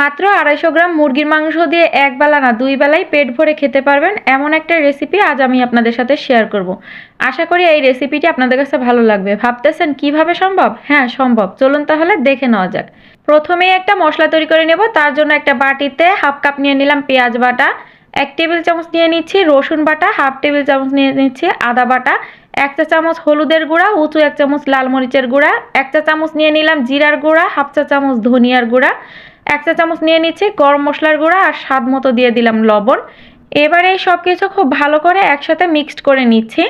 মাত্র আড়াইশো গ্রাম মুরগির মাংস দিয়ে এক বেলা না দুই বেলায় পেট ভরে খেতে পারবেন, এমন একটা রেসিপি আজ আমি আপনাদের সাথে শেয়ার করব। আশা করি এই রেসিপিটি আপনাদের কাছে ভালো লাগবে। ভাবতেছেন কীভাবে সম্ভব? হ্যাঁ সম্ভব। চলুন তাহলে দেখে নেওয়া যাক। প্রথমেই একটা মশলা তৈরি করে নেব। তার জন্য একটা বাটিতে হাফ কাপ নিয়ে নিলাম পেঁয়াজ বাটা, এক টেবিল চামচ নিয়ে নিচ্ছি রসুন বাটা হাফ টেবিল চামচ নিয়ে নিচ্ছি আদা বাটা, এক চা চামচ হলুদের গুঁড়া, উঁচু এক চামচ লাল মরিচের গুঁড়া, এক চা চামচ নিয়ে নিলাম জিরার গুঁড়া হাফ চা চামচ ধনিয়ার গুঁড়া এক চা চামচ নিয়ে নিচ্ছি, গরম মশলার গুঁড়া আর স্বাদ মতো দিয়ে দিলাম লবণ। এবারে এই সব কিছু খুব ভালো করে একসাথে মিক্সড করে নিচ্ছি।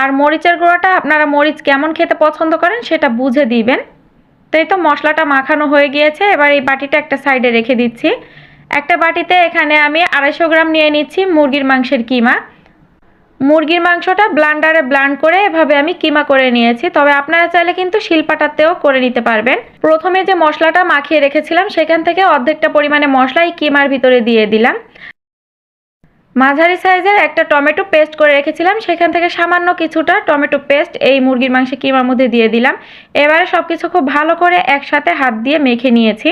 আর মরিচের গুঁড়াটা আপনারা মরিচ কেমন খেতে পছন্দ করেন সেটা বুঝে দিবেন। তো এই তো মশলাটা মাখানো হয়ে গিয়েছে, এবার এই বাটিটা একটা সাইডে রেখে দিচ্ছি। একটা বাটিতে এখানে আমি আড়াইশো গ্রাম নিয়ে নিচ্ছি মুরগির মাংসের কিমা। মুরগির মাংসটা ব্লান্ডারে ব্লান্ড করে এভাবে আমি কিমা করে নিয়েছি। তবে আপনারা চাইলে কিন্তু শিলপাটাতেও করে নিতে পারবেন। প্রথমে যে মশলাটা মাখিয়ে রেখেছিলাম, সেখান থেকে অর্ধেকটা পরিমাণে মশলা এই কিমার ভিতরে দিয়ে দিলাম। মাঝারি সাইজের একটা টমেটো পেস্ট করে রেখেছিলাম। সেখান থেকে সামান্য কিছুটা টমেটো পেস্ট এই মুরগির মাংসে কিমার মধ্যে দিয়ে দিলাম। এবারে সব কিছু খুব ভালো করে একসাথে হাত দিয়ে মেখে নিয়েছি।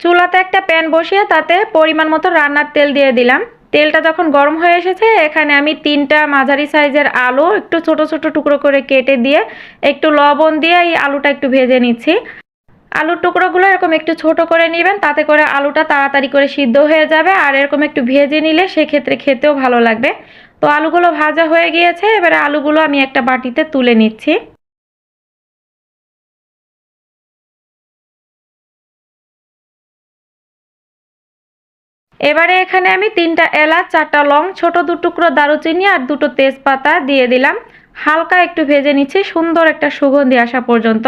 চুলাতে একটা প্যান বসিয়ে তাতে পরিমাণ মতো রান্নার তেল দিয়ে দিলাম। তেলটা যখন গরম হয়ে এসেছে, এখানে আমি তিনটা মাঝারি সাইজের আলু একটু ছোট ছোট টুকরো করে কেটে দিয়ে একটু লবণ দিয়ে এই আলুটা একটু ভেজে নিচ্ছি। আলুর টুকরোগুলো এরকম একটু ছোট করে নেবেন, তাতে করে আলুটা তাড়াতাড়ি করে সিদ্ধ হয়ে যাবে আর এরকম একটু ভেজে নিলে সেক্ষেত্রে খেতেও ভালো লাগবে। তো আলুগুলো ভাজা হয়ে গিয়েছে, এবারে আলুগুলো আমি একটা বাটিতে তুলে নিচ্ছি। এবারে এখানে আমি তিনটা এলাচ, চারটা লং, ছোট দু টুকরো দারুচিনি আর দুটো তেজপাতা দিয়ে দিলাম। হালকা একটু ভেজে নিচ্ছি, সুন্দর একটা সুগন্ধি আসা পর্যন্ত।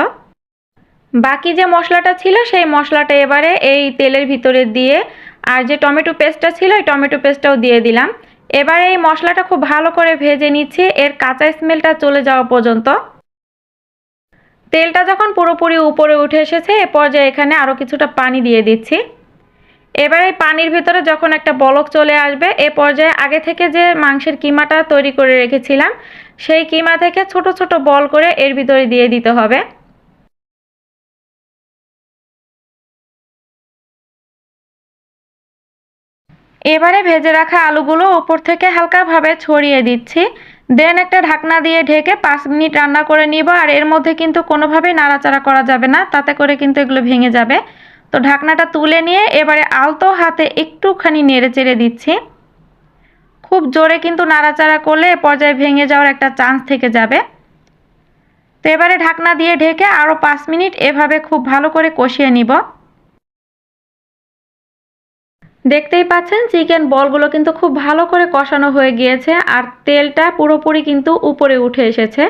বাকি যে মশলাটা ছিল, সেই মশলাটা এবারে এই তেলের ভিতরে দিয়ে আর যে টমেটো পেস্টটা ছিল, এই টমেটো পেস্টটাও দিয়ে দিলাম। এবারে এই মশলাটা খুব ভালো করে ভেজে নিচ্ছি, এর কাঁচা স্মেলটা চলে যাওয়া পর্যন্ত। তেলটা যখন পুরোপুরি উপরে উঠে এসেছে, এ পর্যায়ে এখানে আরও কিছুটা পানি দিয়ে দিচ্ছি। এবার এই পানির ভিতরে যখন একটা বলক চলে আসবে, এ পর্যায়ে আগে থেকে যে মাংসের কিমাটা তৈরি করে রেখেছিলাম, সেই কিমা থেকে ছোট ছোট বল করে এর ভিতরে দিয়ে দিতে হবে। এবারে ভেজে রাখা আলুগুলো উপর থেকে হালকাভাবে ছড়িয়ে দিচ্ছি। দেন একটা ঢাকনা দিয়ে ঢেকে পাঁচ মিনিট রান্না করে নিব, আর এর মধ্যে কিন্তু কোনোভাবেই নাড়াচাড়া করা যাবে না, তাতে করে কিন্তু এগুলো ভেঙে যাবে। তো ঢাকনাটা তুলে নিয়ে এবারে আলতো হাতে একটুখানি নেড়ে চেড়ে দিচ্ছি। খুব জোরে কিন্তু নাড়াচাড়া করলে পর্যায়ে ভেঙে যাওয়ার একটা চান্স থেকে যাবে। তো এবারে ঢাকনা দিয়ে ঢেকে আরও পাঁচ মিনিট এভাবে খুব ভালো করে কষিয়ে নিব। দেখতেই পাচ্ছেন চিকেন বলগুলো কিন্তু খুব ভালো করে কষানো হয়ে গিয়েছে আর তেলটা পুরোপুরি কিন্তু উপরে উঠে এসেছে।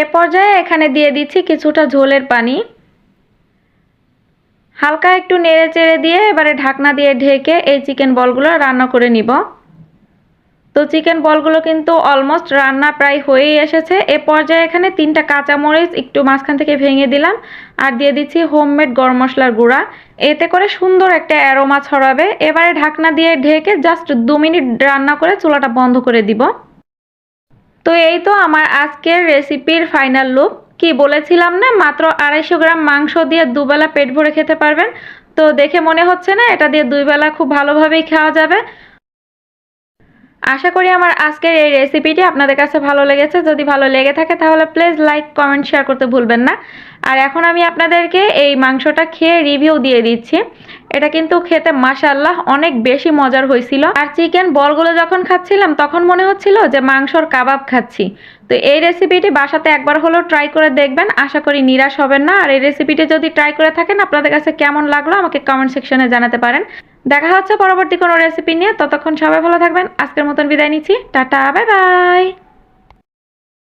এ পর্যায়ে এখানে দিয়ে দিচ্ছি কিছুটা ঝোলের পানি। হালকা একটু নেড়ে চেড়ে দিয়ে এবারে ঢাকনা দিয়ে ঢেকে এই চিকেন বলগুলো রান্না করে নিব। তো চিকেন বলগুলো কিন্তু অলমোস্ট রান্না প্রায় হয়েই এসেছে। এ পর্যায়ে এখানে তিনটা কাঁচামরিচ একটু মাঝখান থেকে ভেঙে দিলাম আর দিয়ে দিচ্ছি হোমমেড গরম মশলার গুঁড়া। এতে করে সুন্দর একটা অ্যারোমা ছড়াবে। এবারে ঢাকনা দিয়ে ঢেকে জাস্ট দু মিনিট রান্না করে চুলাটা বন্ধ করে দিব। তো এই তো আমার আজকের রেসিপির ফাইনাল লুক কি বলেছিলাম না, মাত্র আড়াইশো গ্রাম মাংস দিয়ে দুবেলা পেট ভরে খেতে পারবেন। তো দেখে মনে হচ্ছে না, এটা দিয়ে দুই বেলা খুব ভালোভাবেই খাওয়া যাবে। আশা করি আমার আজকের এই রেসিপিটি আপনাদের কাছে ভালো লেগেছে। যদি ভালো লেগে থাকে তাহলে প্লিজ লাইক কমেন্ট শেয়ার করতে ভুলবেন না। আর এখন আমি আপনাদেরকে এই মাংসটা খেয়ে রিভিউ দিয়ে দিচ্ছি। এটা কিন্তু খেতে মাসাল্লাহ অনেক বেশি মজার হয়েছিল। আর চিকেন বলগুলো যখন খাচ্ছিলাম, তখন মনে হচ্ছিল যে মাংসর কাবাব খাচ্ছি। তো এই রেসিপিটি বাসাতে একবার হলেও ট্রাই করে দেখবেন। আশা করি নিরাশ হবেন না। আর এই রেসিপিটি যদি ট্রাই করে থাকেন, আপনাদের কাছে কেমন লাগল আমাকে কমেন্ট সেকশনে জানাতে পারেন। দেখা হচ্ছে পরবর্তী কোনো রেসিপি নিয়ে। ততক্ষণ সবাই ভালো থাকবেন। আজকের মতন বিদায় নিচ্ছি। Tata bye bye